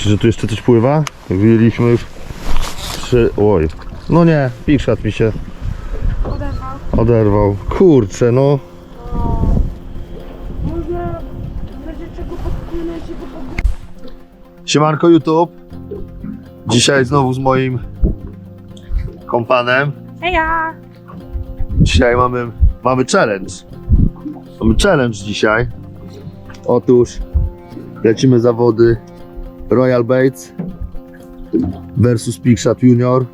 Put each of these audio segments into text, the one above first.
Myślisz, że tu jeszcze coś pływa? Jak widzieliśmy już trzy... Oj. No nie, Pikszat mi się Oderwał. oderwał. Kurczę, no. Można w razie czego podpłynąć i go pod... Siemanko YouTube. Dzisiaj znowu z moim kompanem. Heja! Dzisiaj mamy, mamy challenge. Mamy challenge dzisiaj. Otóż lecimy zawody Royal Baits versus Pickshot Junior.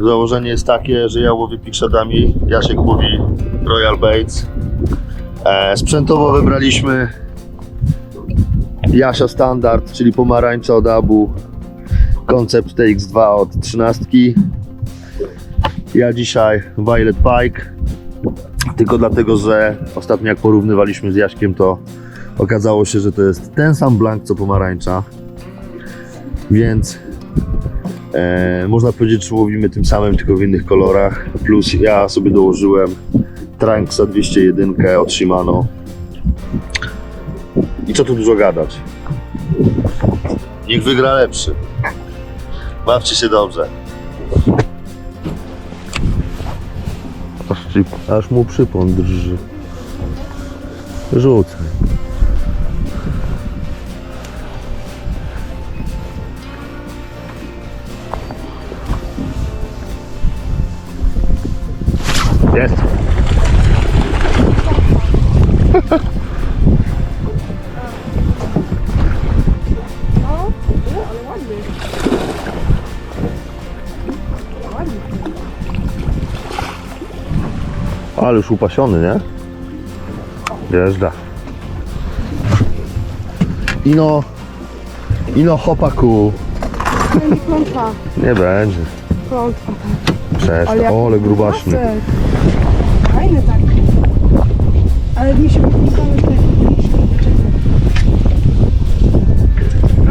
Założenie jest takie, że ja łowię Pickshotami, Jasiek łowi Royal Baits. E, sprzętowo wybraliśmy Jasia Standard, czyli pomarańcza od Abu. Koncept TX2 od 13. Ja dzisiaj Violet Pike. Tylko dlatego, że ostatnio jak porównywaliśmy z Jaśkiem, to okazało się, że to jest ten sam blank co pomarańcza. Więc e, można powiedzieć, że łowimy tym samym, tylko w innych kolorach. Plus ja sobie dołożyłem Tranksa 201 od Shimano. I co tu dużo gadać? Niech wygra lepszy. Bawcie się dobrze. Aż, mu przypon drży. Rzucaj. Jest. Ale już upasiony, nie? Jeżdża. Ino. Ino chopaku. Będzie klątwa. Nie będzie. Klątwa. O, ale grubaśny. pasek. Fajny tak. Ale mi się wyglądały te liczki, dlaczego?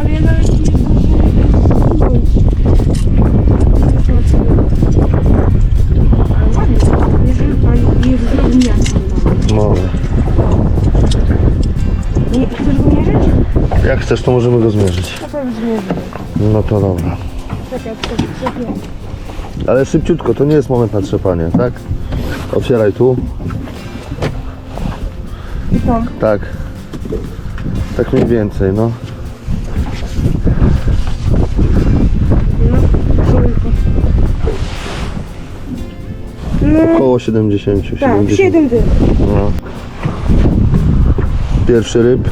Ale ja nawet nie zdążyłem Ale ładnie. Jeżeli zrobi miasta. No. Nie, chcesz go mierzyć? Jak chcesz, to możemy go zmierzyć. Na pewno zmierzę. No to dobra. Czekaj, tylko wytrzepię. Ale szybciutko, to nie jest moment na trzepanie, tak? Otwieraj tu. I to. Tak. Tak mniej więcej, no. Około 70. tak, 70. 7 dych. No. Pierwszy ryb.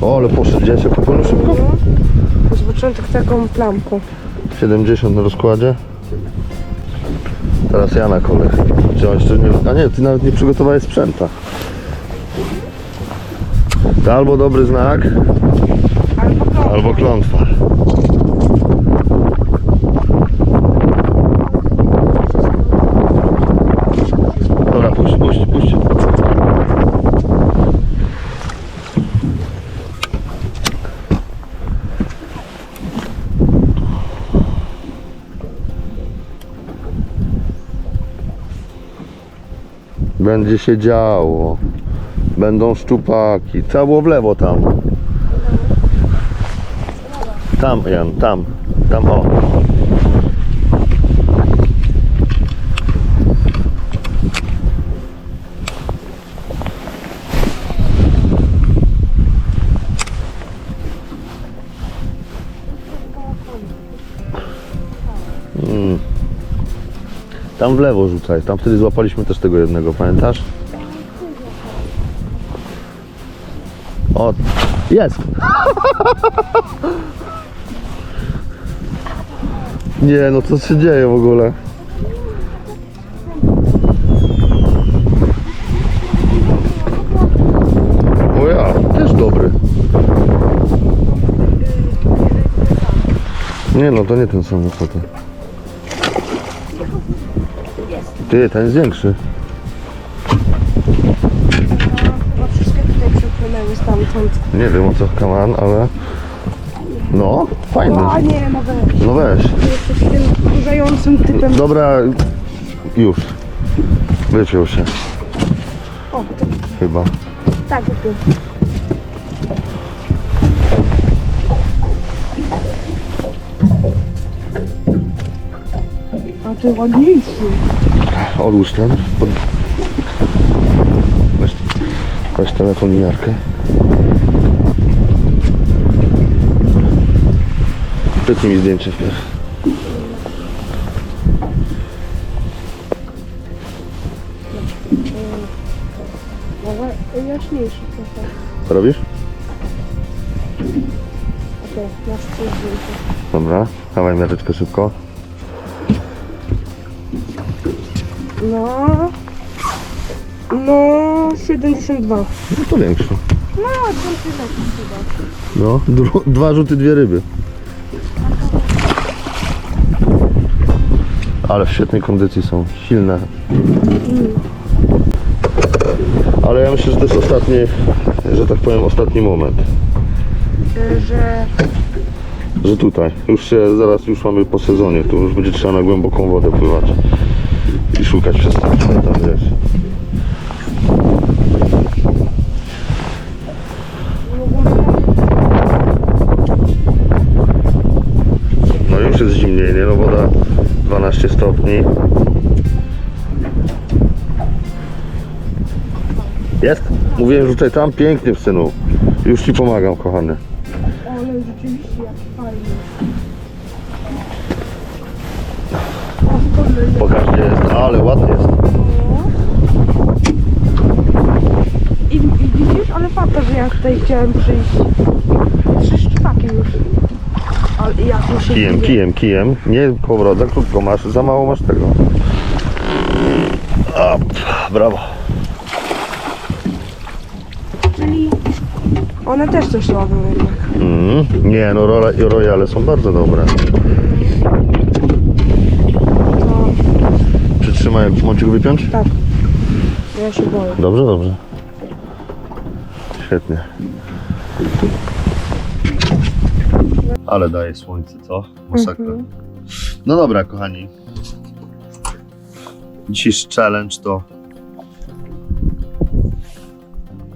O, ale poszedł dzieciak, popłynął szybko. No, z początek taką plamką. 70 na rozkładzie. Teraz ja na nie... A nie, ty nawet nie przygotowałeś sprzęta. To albo dobry znak, Albo klątwa. albo klątwa. Dobra, puść, puść, puść. Będzie się działo. Będą szczupaki. Było w lewo tam. Tam, Jan, tam. Tam, o. Tam w lewo rzucaj. Tam wtedy złapaliśmy też tego jednego, pamiętasz? O, jest! Nie, no co się dzieje w ogóle? O ja, też dobry. Nie no, to nie ten sam ochotę. Ty, ten jest większy. Chyba wszystkie tutaj przepłynęły stamtąd. Nie wiem o co kaman, ale... No, fajny. A nie, no weź. No weź. Jeszcze z tym kurzającym typem. Dobra, już. Wyciął się, O, to, chyba. tak, tu. Ty ładniejszy. Odłóż ten. Pod... Weź, weź telefon i miarkę. Wytnij mi zdjęcie wpierw. Ale jaśniejszy trochę. Co robisz? Okej, masz coś zdjęcie. Dobra, dawaj miareczkę szybko. No... No... 72. No to większy. No, tak chyba. No, dru- dwa rzuty, dwie ryby. Ale w świetnej kondycji są, silne. Ale ja myślę, że to jest ostatni, że tak powiem, ostatni moment. Że... Że tutaj, już się, zaraz już mamy po sezonie, tu już będzie trzeba na głęboką wodę pływać i szukać przystani, tam wiesz. No już jest zimniej, nie? No woda 12 stopni. Jest? Mówiłem, rzucaj tam pięknie w synu. Już ci pomagam, kochany. Ja tutaj chciałem przyjść. Trzy szczupaki już. Ale jak już się Kijem, dziwię. kijem, kijem. Nie kołowrot, za krótko masz, za mało masz tego. A, brawo. Czyli one też coś robią jednak. Mm, nie, no rola, rojale są bardzo dobre. To Przytrzymaj, mam ci go wypiąć? tak. Ja się boję. Dobrze, dobrze. Świetnie. Ale daje słońce, co? Masakra. Mhm. No dobra, kochani. Dzisiejszy challenge to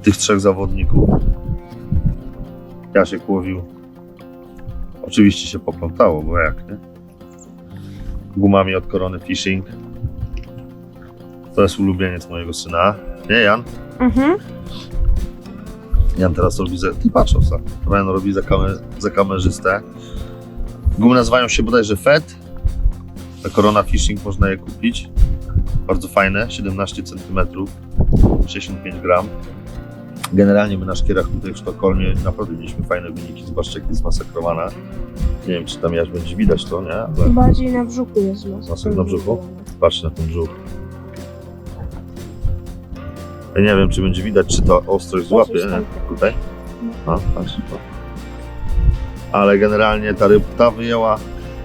tych trzech zawodników. Jasiek łowił. Oczywiście się poplątało, bo jak nie? Gumami od Korony Fishing. To jest ulubieniec mojego syna. Nie, Jan? Mhm. Jan teraz robi za... Ty patrz, Osa. Jan robi za, kamer... za kamerzystę. Gumy nazywają się bodajże FED. Na Corona Fishing można je kupić. Bardzo fajne, 17 cm, 65 gram. Generalnie my na szkierach tutaj w Sztokholmie naprawdę mieliśmy fajne wyniki. Zobaczcie, jak jest zmasakrowana. Nie wiem, czy tam jaż będzie widać to, nie? Ale Bardziej na brzuchu jest mas. Masek na brzuchu? patrz na ten brzuch. Ja nie wiem, czy będzie widać, czy to ostrość złapie. Nie? Tutaj? No, patrz. no. Ale generalnie ta ryb, ta wyjęła.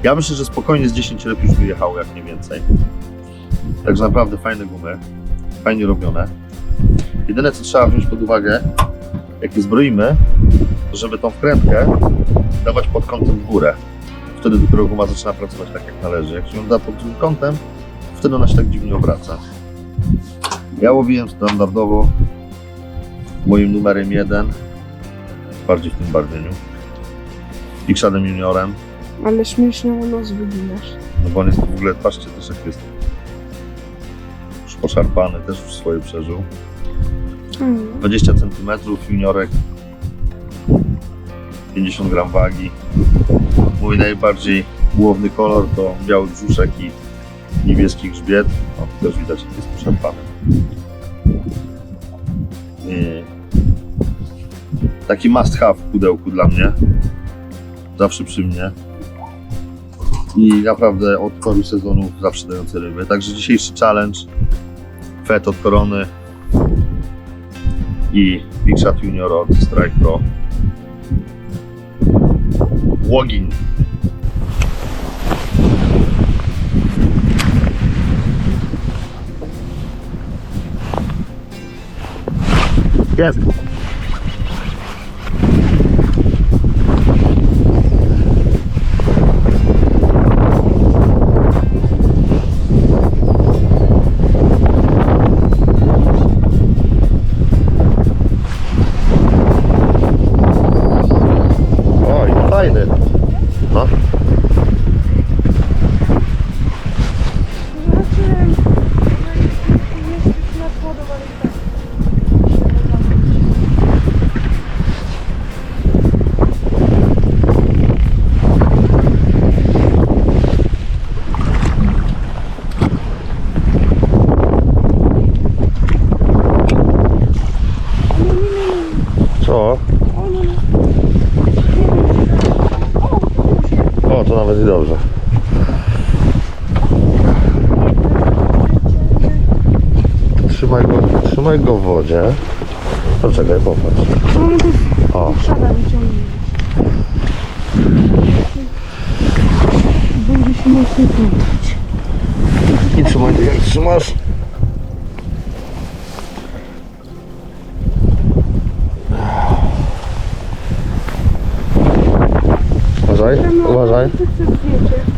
Ja myślę, że spokojnie z 10 ryb już wyjechało, jak nie więcej. Także naprawdę fajne gumy. Fajnie robione. Jedyne co trzeba wziąć pod uwagę, jak je zbroimy, to żeby tą wkrętkę dawać pod kątem w górę. Wtedy dopiero guma zaczyna pracować tak jak należy. Jak się ją da pod tym kątem, wtedy ona się tak dziwnie obraca. Ja łowiłem standardowo moim numerem jeden, bardziej w tym barwieniu. Xadem juniorem, Ale śmiesznie nos wyginasz. no bo on jest w ogóle, patrzcie też jak jest już poszarpany, też już swoje przeżył. Mm. 20 cm juniorek, 50 gram wagi. Mój najbardziej główny kolor to biały brzuszek i niebieski grzbiet. No, tu też widać jak jest poszarpany. Yy, Taki must have w pudełku dla mnie. Zawsze przy mnie. I naprawdę od paru sezonów zawsze dające ryby. Także dzisiejszy challenge Fet od Korony i Big Shot Junior od Strike Pro. Łogin. Jest. Oj, fajny. Co? O, to nawet i dobrze. Trzymaj go, trzymaj go w wodzie. Poczekaj, popatrz. No, to O, Trzeba wyciągnąć. Będzie się mocno i trzymaj jak trzymasz. Uważaj?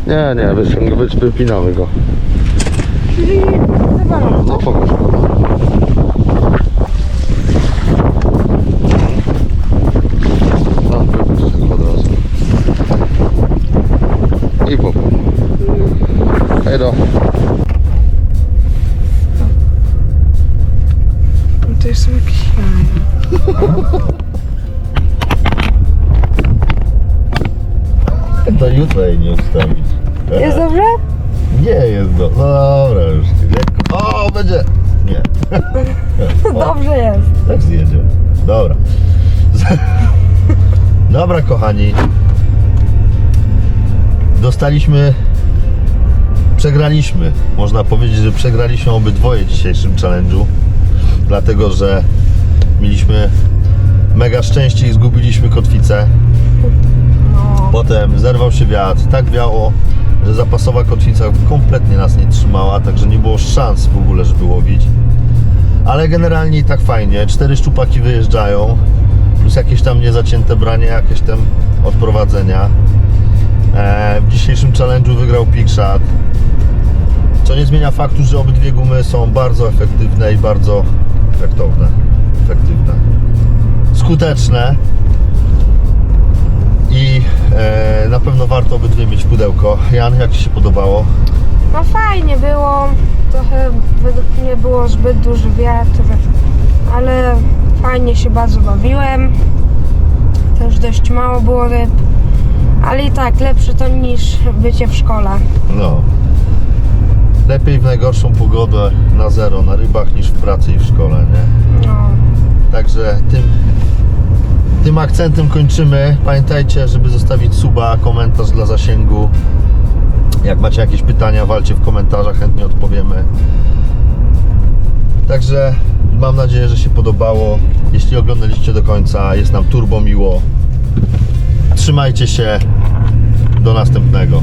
Nie, nie, wypinamy go. Czyli. No pokaż go. Tak zjedzie. Dobra. Dobra, kochani. Dostaliśmy. Przegraliśmy. Można powiedzieć, że przegraliśmy obydwoje w dzisiejszym challenge'u. Dlatego, że mieliśmy mega szczęście i zgubiliśmy kotwicę. No. Potem zerwał się wiatr, tak wiało, że zapasowa kotwica kompletnie nas nie trzymała, także nie było szans w ogóle, żeby łowić. Ale generalnie i tak fajnie, cztery szczupaki wyjeżdżają, plus jakieś tam niezacięte branie, jakieś tam odprowadzenia. E, w dzisiejszym challenge'u wygrał Pickshot, co nie zmienia faktu, że obydwie gumy są bardzo efektywne i bardzo efektowne, efektywne, skuteczne i e, na pewno warto obydwie mieć pudełko. Jan, jak Ci się podobało? No fajnie było. Trochę według mnie było zbyt duży wiatr, ale fajnie się bardzo bawiłem. Też dość mało było ryb, ale i tak lepsze to niż bycie w szkole. No. Lepiej w najgorszą pogodę na zero na rybach niż w pracy i w szkole, nie? No. Także tym, tym akcentem kończymy. Pamiętajcie, żeby zostawić suba, komentarz dla zasięgu. Jak macie jakieś pytania, walcie w komentarzach, chętnie odpowiemy. Także mam nadzieję, że się podobało. Jeśli oglądaliście do końca, jest nam turbo miło. Trzymajcie się. Do następnego.